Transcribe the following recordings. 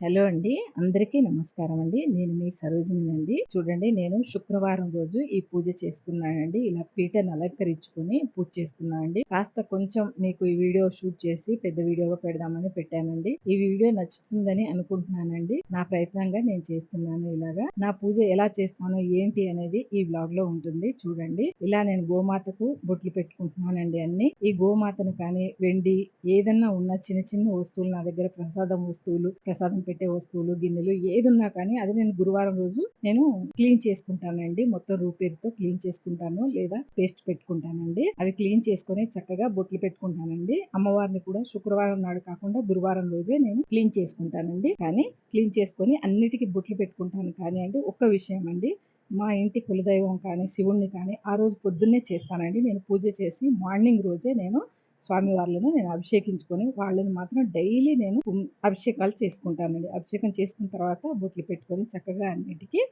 Hello అండి. అందరికీ నమస్కారం అండి. నేను మీ సరోజిని అండి. చూడండి నేను శుక్రవారం రోజు ఈ పూజ చేసుకున్నానండి. ఇలా పీటను అలంకరించుకొని పూజ చేసుకున్నానండి. కాస్త కొంచెం మీకు ఈ వీడియో షూట్ చేసి పెద్ద వీడియోగా పెడదామని పెట్టానండి. ఈ వీడియో నచ్చుతుందని అనుకుంటున్నానండి. నా ప్రయత్నంగా నేను చేస్తున్నాను ఇలాగా. నా పూజ ఎలా చేస్తానో ఏంటి అనేది ఈ బ్లాగ్లో ఉంటుంది. చూడండి. ఇలా నేను గోమాతకు బొట్లు పెట్టుకుంటున్నానండి అన్ని. ఈ గోమాతను కానీ వెండి ఏదన్నా ఉన్న చిన్న చిన్న వస్తువులు నా దగ్గర ప్రసాదం వస్తువులు ప్రసాదం పెట్టే వస్తువులు గిన్నెలు ఏదున్నా కానీ అది నేను గురువారం రోజు నేను క్లీన్ చేసుకుంటానండి. మొత్తం రూపేరుతో క్లీన్ చేసుకుంటాను లేదా పేస్ట్ పెట్టుకుంటానండి. అవి క్లీన్ చేసుకొని చక్కగా బొట్లు పెట్టుకుంటానండి. అమ్మవారిని కూడా శుక్రవారం నాడు కాకుండా గురువారం రోజే నేను క్లీన్ చేసుకుంటానండి. కానీ క్లీన్ చేసుకొని అన్నిటికీ బొట్లు పెట్టుకుంటాను కానీ అండి ఒక్క విషయం అండి. మా ఇంటి కులదైవం కానీ శివుణ్ణి కానీ ఆ రోజు పొద్దున్నే చేస్తానండి. నేను పూజ చేసి మార్నింగ్ రోజే నేను స్వామివార్లను నేను అభిషేకించుకొని వాళ్ళని మాత్రం డైలీ నేను అభిషేకాలు చేసుకుంటానండి. అభిషేకం చేసుకున్న తర్వాత బొట్లు పెట్టుకొని చక్కగా అన్నిటికీ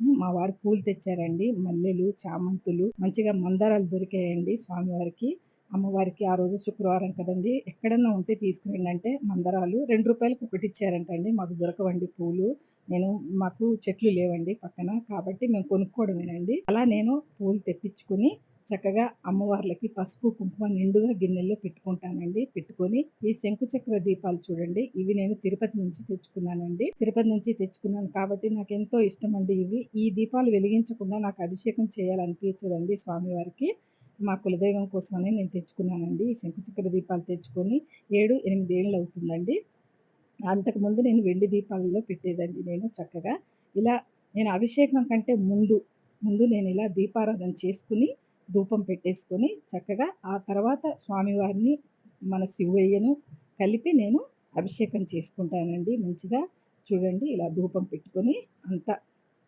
మా వారు పూలు తెచ్చారండి. మల్లెలు చామంతులు మంచిగా మందారాలు దొరికాయండి స్వామివారికి అమ్మవారికి ఆ రోజు శుక్రవారం కదండి. ఎక్కడన్నా ఉంటే తీసుకురండి. అంటే మందరాలు రెండు రూపాయలకు ఒకటి ఇచ్చారంటండి. మాకు దొరకవండి పూలు. నేను మాకు చెట్లు లేవండి పక్కన. కాబట్టి మేము కొనుక్కోవడమేనండి. అలా నేను పూలు తెప్పించుకుని చక్కగా అమ్మవార్లకి పసుపు కుంకుమ నిండుగా గిన్నెల్లో పెట్టుకుంటానండి. పెట్టుకొని ఈ శంకుచక్ర దీపాలు చూడండి. ఇవి నేను తిరుపతి నుంచి తెచ్చుకున్నానండి. తిరుపతి నుంచి తెచ్చుకున్నాను కాబట్టి నాకు ఎంతో ఇష్టం అండి ఇవి. ఈ దీపాలు వెలిగించకుండా నాకు అభిషేకం చేయాలనిపించదండి స్వామివారికి. మా కులదైవం కోసమని నేను తెచ్చుకున్నానండి. ఈ చక్ర దీపాలు తెచ్చుకొని ఏడు ఎనిమిది ఏళ్ళు అవుతుందండి. అంతకుముందు నేను వెండి దీపాలలో పెట్టేదండి నేను చక్కగా. ఇలా నేను అభిషేకం కంటే ముందు ముందు నేను ఇలా దీపారాధన చేసుకుని ధూపం పెట్టేసుకొని చక్కగా ఆ తర్వాత స్వామివారిని మన శివయ్యను కలిపి నేను అభిషేకం చేసుకుంటానండి. మంచిగా చూడండి ఇలా ధూపం పెట్టుకొని అంత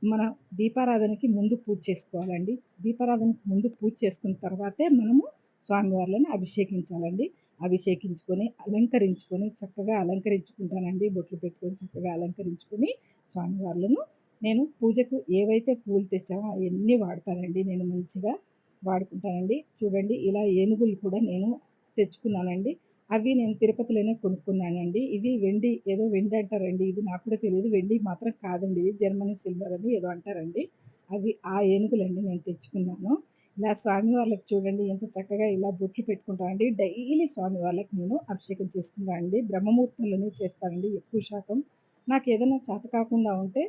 మన దీపారాధనకి ముందు పూజ చేసుకోవాలండి. దీపారాధనకి ముందు పూజ చేసుకున్న తర్వాతే మనము స్వామివార్లను అభిషేకించాలండి. అభిషేకించుకొని అలంకరించుకొని చక్కగా అలంకరించుకుంటానండి. బొట్లు పెట్టుకొని చక్కగా అలంకరించుకొని స్వామివార్లను నేను పూజకు ఏవైతే పూలు తెచ్చామో అవన్నీ వాడతానండి నేను మంచిగా. వాడుకుంటానండి. చూడండి ఇలా ఏనుగులు కూడా నేను తెచ్చుకున్నానండి. అవి నేను తిరుపతిలోనే కొనుక్కున్నానండి. ఇవి వెండి ఏదో వెండి అంటారండి. ఇది నాకు కూడా తెలియదు. వెండి మాత్రం కాదండి. ఇది జర్మనీ సిల్వర్ అని ఏదో అంటారండి. అవి ఆ ఏనుగులండి నేను తెచ్చుకున్నాను. ఇలా స్వామి వాళ్ళకి చూడండి ఎంత చక్కగా ఇలా బొట్లు పెట్టుకుంటానండి డైలీ స్వామి వాళ్ళకి నేను అభిషేకం చేసుకుంటానండి బ్రహ్మముహూర్తంలోనే చేస్తానండి ఎక్కువ శాతం. నాకు ఏదైనా చేత కాకుండా ఉంటే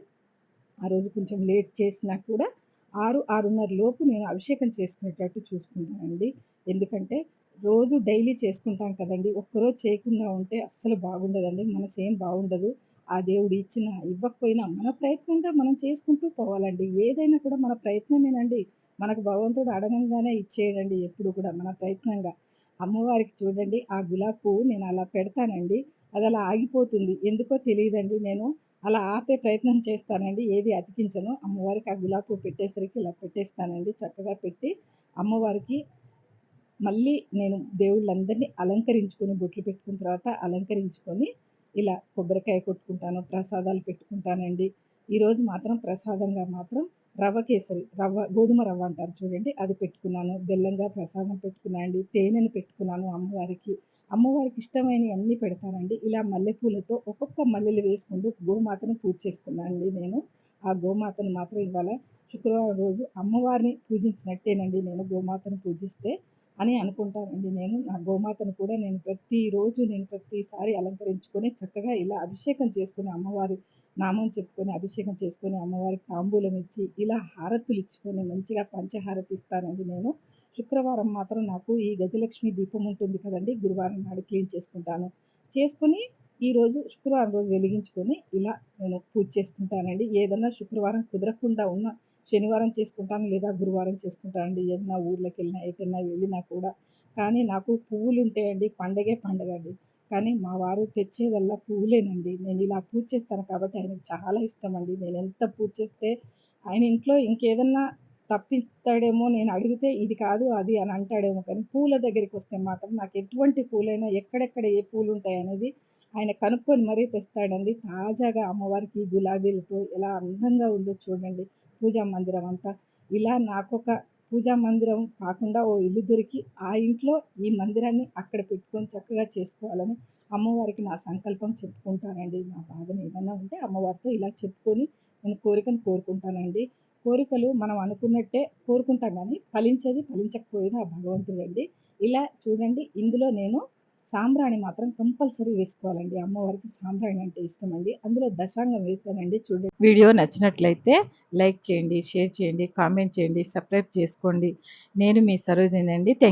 ఆ రోజు కొంచెం లేట్ చేసినా కూడా ఆరు ఆరున్నర లోపు నేను అభిషేకం చేసుకునేటట్టు చూసుకుంటానండి. ఎందుకంటే రోజు డైలీ చేసుకుంటాం కదండి. ఒక్కరోజు చేయకుండా ఉంటే అస్సలు బాగుండదండి. మనసు ఏం బాగుండదు. ఆ దేవుడు ఇచ్చిన ఇవ్వకపోయినా మన ప్రయత్నంగా మనం చేసుకుంటూ పోవాలండి. ఏదైనా కూడా మన ప్రయత్నమేనండి. మనకు భగవంతుడు అడగంగానే ఇచ్చేయడండి ఎప్పుడు కూడా మన ప్రయత్నంగా. అమ్మవారికి చూడండి ఆ గులాబ్ పువ్వు నేను అలా పెడతానండి. అది అలా ఆగిపోతుంది. ఎందుకో తెలియదండి. నేను అలా ఆపే ప్రయత్నం చేస్తానండి. ఏది అతికించను. అమ్మవారికి ఆ గులాబీ పెట్టేసరికి ఇలా పెట్టేస్తానండి. చక్కగా పెట్టి అమ్మవారికి మళ్ళీ నేను దేవుళ్ళందరినీ అలంకరించుకొని బొట్లు పెట్టుకున్న తర్వాత అలంకరించుకొని ఇలా కొబ్బరికాయ కొట్టుకుంటాను ప్రసాదాలు పెట్టుకుంటానండి. ఈరోజు మాత్రం ప్రసాదంగా మాత్రం రవ్వ కేసరి రవ్వ గోధుమ రవ్వ అంటారు చూడండి. అది పెట్టుకున్నాను. బెల్లంగా ప్రసాదం పెట్టుకున్నాను అండి. తేనెను పెట్టుకున్నాను అమ్మవారికి. అమ్మవారికి ఇష్టమైన అన్నీ పెడతానండి. ఇలా మల్లెపూలతో ఒక్కొక్క మల్లెలు వేసుకుంటూ గోమాతను పూజ చేసుకున్నానండి నేను. ఆ గోమాతను మాత్రం ఇవాళ శుక్రవారం రోజు అమ్మవారిని పూజించినట్టేనండి నేను గోమాతను పూజిస్తే అని అనుకుంటానండి నేను. నా గోమాతను కూడా నేను ప్రతిరోజు నేను ప్రతిసారి అలంకరించుకొని చక్కగా ఇలా అభిషేకం చేసుకుని అమ్మవారి నామం చెప్పుకొని అభిషేకం చేసుకొని అమ్మవారికి తాంబూలం ఇచ్చి ఇలా హారతులు ఇచ్చుకొని మంచిగా పంచహారతి ఇస్తానండి నేను. శుక్రవారం మాత్రం నాకు ఈ గజలక్ష్మి దీపం ఉంటుంది కదండి గురువారం నాడు క్లీన్ చేసుకుంటాను. చేసుకుని ఈరోజు శుక్రవారం రోజు వెలిగించుకొని ఇలా నేను పూజ చేసుకుంటానండి. ఏదన్నా శుక్రవారం కుదరకుండా ఉన్న శనివారం చేసుకుంటాను లేదా గురువారం చేసుకుంటానండి ఏదైనా ఊర్లోకి వెళ్ళినా ఎటన్నా వెళ్ళినా కూడా. కానీ నాకు పువ్వులు ఉంటాయండి పండగే పండగ అండి. కానీ మా వారు తెచ్చేదల్లా పువ్వులేనండి. నేను ఇలా పూజ చేస్తాను కాబట్టి ఆయనకు చాలా ఇష్టం అండి. నేను ఎంత పూజ చేస్తే ఆయన ఇంట్లో ఇంకేదన్నా తప్పిస్తాడేమో నేను అడిగితే ఇది కాదు అది అని అంటాడేమో కానీ పూల దగ్గరికి వస్తే మాత్రం నాకు ఎటువంటి పూలైనా ఎక్కడెక్కడ ఏ పూలు ఉంటాయి అనేది ఆయన కనుక్కొని మరీ తెస్తాడండి తాజాగా అమ్మవారికి గులాబీలతో ఎలా అందంగా ఉందో చూడండి పూజా మందిరం అంతా ఇలా నాకొక పూజా మందిరం కాకుండా ఓ ఇల్లు దొరికి ఆ ఇంట్లో ఈ మందిరాన్ని అక్కడ పెట్టుకొని చక్కగా చేసుకోవాలని అమ్మవారికి నా సంకల్పం చెప్పుకుంటానండి. నా బాధను ఏదైనా ఉంటే అమ్మవారితో ఇలా చెప్పుకొని నేను కోరికను కోరుకుంటానండి. కోరికలు మనం అనుకున్నట్టే కోరుకుంటాం కానీ ఫలించేది, ఫలించకపోయేది ఆ భగవంతుడండి. ఇలా చూడండి ఇందులో నేను సాంబ్రాణి మాత్రం కంపల్సరీ వేసుకోవాలండి. అమ్మవారికి సాంబ్రాణి అంటే ఇష్టం అండి అందులో దశాంగం వేశానండి చూడండి. వీడియో నచ్చినట్లయితే లైక్ చేయండి, షేర్ చేయండి, కామెంట్ చేయండి, సబ్స్క్రైబ్ చేసుకోండి. నేను మీ సరోజనండి అండి.